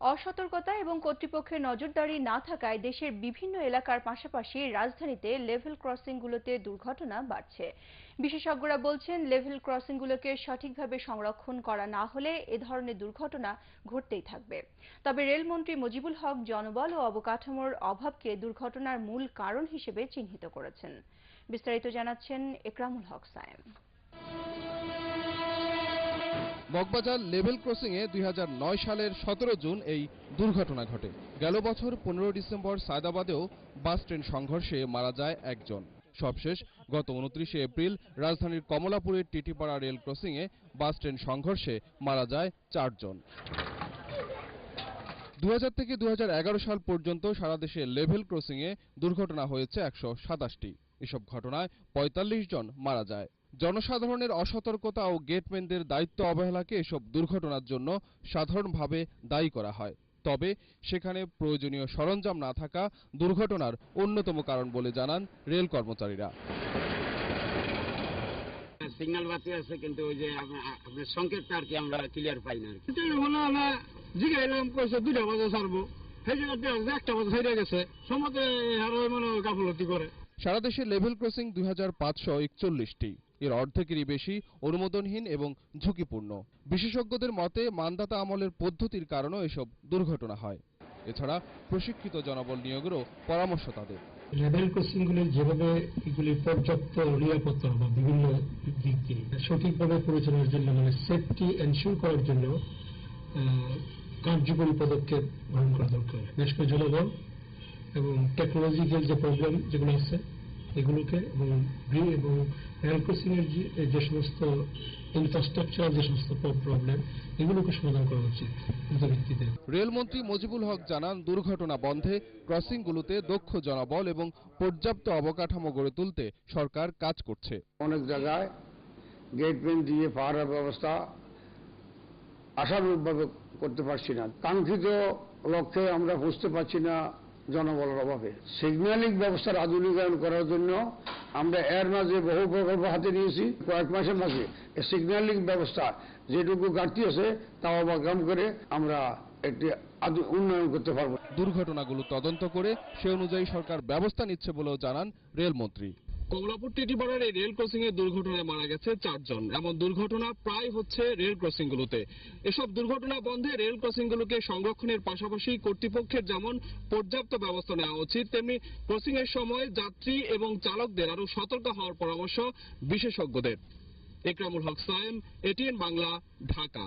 অসতর্কতা এবং কর্তৃপক্ষের নজরদারি না থাকায় দেশের বিভিন্ন এলাকার পাশাপাশি রাজধানীতে লেভেল ক্রসিংগুলোতে দুর্ঘটনা বাড়ছে। বিশেষজ্ঞরা বলছেন, লেভেল ক্রসিংগুলোকে সঠিকভাবে সংরক্ষণ করা না হলে এ ধরনের দুর্ঘটনা ঘটতেই থাকবে। তবে রেলমন্ত্রী মুজিবুল হক জনবল ও অবকাঠামোর অভাবকে দুর্ঘটনার মূল কারণ হিসেবে চিহ্নিত করেছেন। বিস্তারিত জানাচ্ছেন একরামুল হক সায়েম। মগবাজার লেভেল ক্রসিংয়ে দুই হাজার নয় সালের সতেরো জুন এই দুর্ঘটনা ঘটে। গেল বছর পনেরো ডিসেম্বর সায়দাবাদেও বাস ট্রেন সংঘর্ষে মারা যায় একজন। সবশেষ, গত উনত্রিশে এপ্রিল রাজধানীর কমলাপুরের টিটিপাড়া রেল ক্রসিংয়ে বাস ট্রেন সংঘর্ষে মারা যায় চারজন। দু হাজার থেকে দু হাজার এগারো সাল পর্যন্ত সারা দেশে লেভেল ক্রসিংয়ে দুর্ঘটনা হয়েছে একশো সাতাশটি। এসব ঘটনায় ৪৫ জন মারা যায়। জনসাধারণের অসতর্কতা ও গেটম্যানদের দায়িত্ব অবহেলাকে এসব দুর্ঘটনার জন্য সাধারণভাবে দায়ী করা হয়। তবে সেখানে প্রয়োজনীয় সরঞ্জাম না থাকা দুর্ঘটনার অন্যতম কারণ বলে জানান রেল কর্মচারীরা। সিগন্যাল বাতি আছে কিন্তু ওই যে আপনার সংকেতটা আর কি আমরা ক্লিয়ার পাই না আর কি। জিগাইলাম কইছে দুইটা বাজে ছাড়বো। সেই জায়গাতে একটা বাজে ছেড়ে গেছে। সমতে আরও মনে গাফলতি করে। সারা দেশে লেভেল ক্রসিং দুই হাজার পাঁচশো একচল্লিশটি। এর অর্ধেকেরই বেশি অনুমোদনহীন এবং ঝুঁকিপূর্ণ। বিশেষজ্ঞদের মতে, মানদাতা আমলের পদ্ধতির কারণেও এসব দুর্ঘটনা হয়। এছাড়া প্রশিক্ষিত জনবল নিয়োগেরও পরামর্শ তাদের। লেভেল ক্রসিংগুলি যেভাবে এগুলি পর্যাপ্ত নিরাপত্তা বা বিভিন্ন দিক দিয়ে সঠিকভাবে পরিচালনার জন্য মানে সেফটি এনশিওর করার জন্য কার্যকরী পদক্ষেপ গ্রহণ করা দরকার। করে জনগণ এবং টেকনোলজিক্যাল যে প্রবলেম যেগুলো আছে এগুলোকে এবং গ্রিন এবং রেল যে- সমস্ত ইনফ্রাস্ট্রাকচার যে সমস্ত প্রবলেম এগুলোকে সমাধান করা উচিত ভিত্তিতে রেলমন্ত্রী মজিবুল হক জানান দুর্ঘটনা বন্ধে ক্রসিংগুলোতে দক্ষ জনবল এবং পর্যাপ্ত অবকাঠামো গড়ে তুলতে সরকার কাজ করছে। অনেক জায়গায় গেটম্যান দিয়ে পাহারার ব্যবস্থা আশানুরূপভাবে করতে পারছি না। কাঙ্ক্ষিত লক্ষ্যে আমরা বুঝতে পারছি না। জনবলের অভাবে। সিগন্যালিং ব্যবস্থার আধুনিকায়ন করার জন্য আমরা এর মাঝে বহু প্রকল্প হাতে নিয়েছি, কয়েক মাসের মাঝে। সিগন্যালিং ব্যবস্থা যেটুকু ঘাটতি আছে তা অবাগ্রাম করে আমরা একটি উন্নয়ন করতে পারব। দুর্ঘটনাগুলো তদন্ত করে সে অনুযায়ী সরকার ব্যবস্থা নিচ্ছে বলেও জানান রেলমন্ত্রী। কমলাপুর টিটিপাড়ার এই রেল ক্রসিং এর দুর্ঘটনায় মারা গেছে চারজন। এমন দুর্ঘটনা প্রায় হচ্ছে রেল ক্রসিং গুলোতে। এসব দুর্ঘটনা বন্ধে রেল ক্রসিং গুলোকে সংরক্ষণের পাশাপাশি কর্তৃপক্ষের যেমন পর্যাপ্ত ব্যবস্থা নেওয়া উচিত, তেমনি ক্রসিং এর সময় যাত্রী এবং চালকদের আরও সতর্ক হওয়ার পরামর্শ বিশেষজ্ঞদের। একরামুল হক সায়েম, এটিএন বাংলা, ঢাকা।